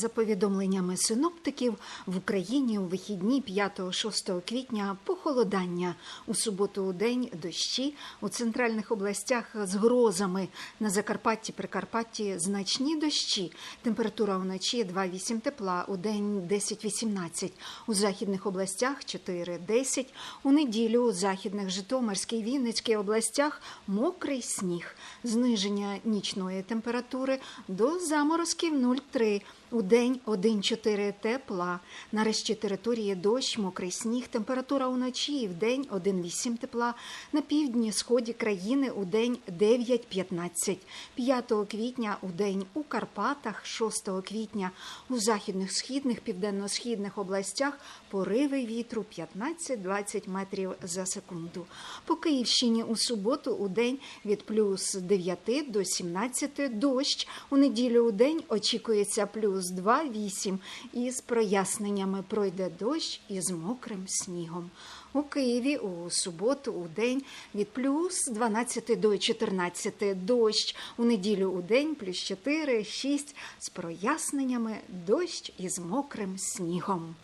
За повідомленнями синоптиків, в Україні у вихідні 5-6 квітня похолодання. У суботу у день дощі, у центральних областях з грозами. На Закарпатті, Прикарпатті значні дощі. Температура вночі 2,8 тепла, у день 10-18. У західних областях 4-10. У неділю у західних Житомирській, Вінницькій областях мокрий сніг. Зниження нічної температури до заморозків 0,3. У день 1,4 тепла. На решті території дощ, мокрий сніг, температура уночі і в день 1,8 тепла. На півдні сході країни у день 9,15. 5 квітня у день у Карпатах, 6 квітня у західних, східних, південно-східних областях пориви вітру 15-20 метрів за секунду. По Київщині у суботу у день від плюс 9 до 17 дощ. У неділю у день очікується плюс 2,8 із проясненнями пройде дощ із мокрим снігом. У Києві у суботу у день від плюс 12 до 14 дощ. У неділю у день плюс 4, 6 з проясненнями дощ із мокрим снігом.